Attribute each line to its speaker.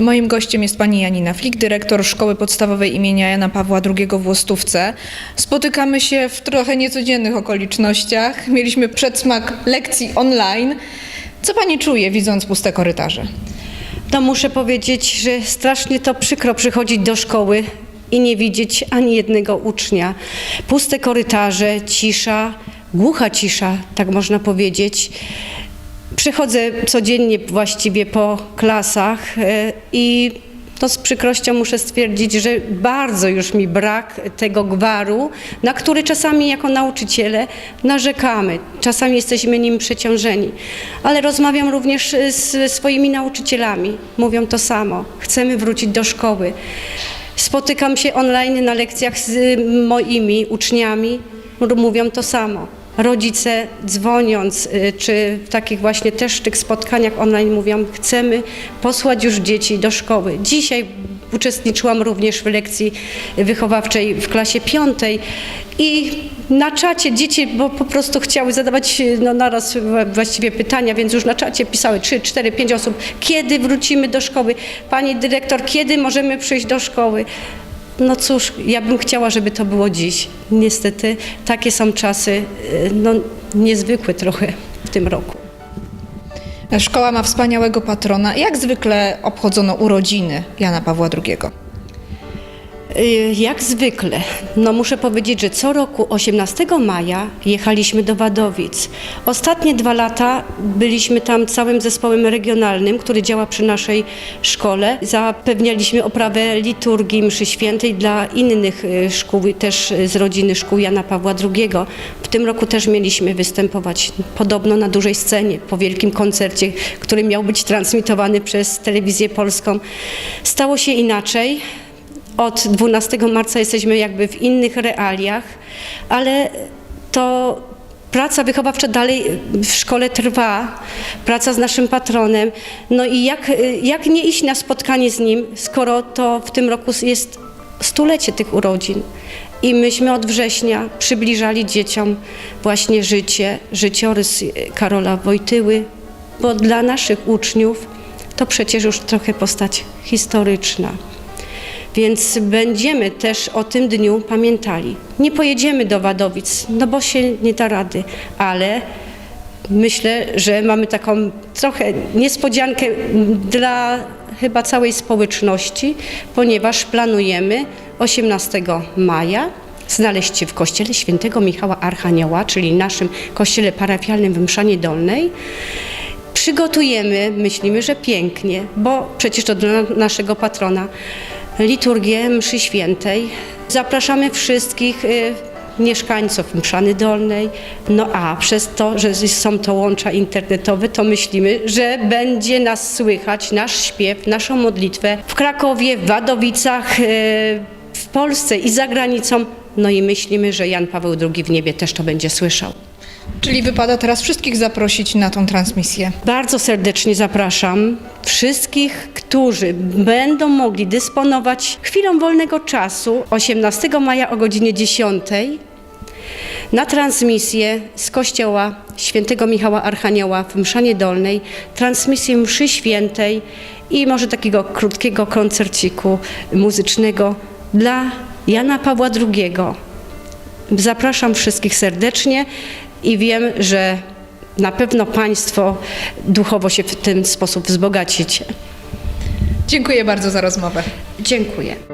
Speaker 1: Moim gościem jest pani Janina Flik, dyrektor Szkoły Podstawowej imienia Jana Pawła II w Łostówce. Spotykamy się w trochę niecodziennych okolicznościach. Mieliśmy przedsmak lekcji online. Co pani czuje, widząc puste korytarze?
Speaker 2: No muszę powiedzieć, że strasznie to przykro przychodzić do szkoły i nie widzieć ani jednego ucznia. Puste korytarze, cisza, głucha cisza, tak można powiedzieć. Przychodzę codziennie właściwie po klasach e, i to z przykrością muszę stwierdzić, że bardzo już mi brak tego gwaru, na który czasami jako nauczyciele narzekamy. Czasami jesteśmy nim przeciążeni. Ale rozmawiam również z swoimi nauczycielami. Mówią to samo. Chcemy wrócić do szkoły. Spotykam się online na lekcjach z moimi uczniami. Mówią to samo. Rodzice dzwoniąc, y, czy w takich właśnie też tych spotkaniach online mówią, chcemy posłać już dzieci do szkoły. Dzisiaj uczestniczyłam również w lekcji wychowawczej w klasie piątej i na czacie dzieci, bo po prostu chciały zadawać no, naraz właściwie pytania, więc już na czacie pisały 3, 4, 5 osób, kiedy wrócimy do szkoły? Pani dyrektor, kiedy możemy przyjść do szkoły? No cóż, ja bym chciała, żeby to było dziś. Niestety takie są czasy y, no, niezwykłe trochę w tym roku.
Speaker 1: Szkoła ma wspaniałego patrona. Jak zwykle obchodzono urodziny Jana Pawła II?
Speaker 2: Y, Jak zwykle, no muszę powiedzieć, że co roku 18 maja jechaliśmy do Wadowic. Ostatnie dwa lata byliśmy tam całym zespołem regionalnym, który działa przy naszej szkole. Zapewnialiśmy oprawę liturgii mszy świętej dla innych y, szkół, też z rodziny szkół Jana Pawła II. W tym roku też mieliśmy występować podobno na dużej scenie, po wielkim koncercie, który miał być transmitowany przez telewizję polską. Stało się inaczej. Od 12 marca jesteśmy jakby w innych realiach, ale to praca wychowawcza dalej w szkole trwa, praca z naszym patronem. No i jak, jak nie iść na spotkanie z nim, skoro to w tym roku jest stulecie tych urodzin. I myśmy od września przybliżali dzieciom właśnie życie, życiorys Karola Wojtyły, bo dla naszych uczniów to przecież już trochę postać historyczna. Więc będziemy też o tym dniu pamiętali. Nie pojedziemy do Wadowic, no bo się nie da rady, ale myślę, że mamy taką trochę niespodziankę dla chyba całej społeczności, ponieważ planujemy 18 maja znaleźć się w kościele świętego Michała Archanioła, czyli naszym kościele parafialnym w Mszanie Dolnej. Przygotujemy, myślimy, że pięknie, bo przecież to dla naszego patrona, liturgię mszy świętej. Zapraszamy wszystkich y, mieszkańców Mszany Dolnej. No a przez to, że są to łącza internetowe, to myślimy, że będzie nas słychać, nasz śpiew, naszą modlitwę w Krakowie, w Wadowicach, y, w Polsce i za granicą. No i myślimy, że Jan Paweł II w niebie też to będzie słyszał.
Speaker 1: Czyli wypada teraz wszystkich zaprosić na tą transmisję.
Speaker 2: Bardzo serdecznie zapraszam wszystkich, którzy będą mogli dysponować chwilą wolnego czasu 18 maja o godzinie 10 na transmisję z kościoła świętego Michała Archanioła w Mszanie Dolnej, transmisję mszy świętej i może takiego krótkiego koncerciku muzycznego dla Jana Pawła II. Zapraszam wszystkich serdecznie i wiem, że na pewno Państwo duchowo się w ten sposób wzbogacicie.
Speaker 1: Dziękuję bardzo za rozmowę.
Speaker 2: Dziękuję.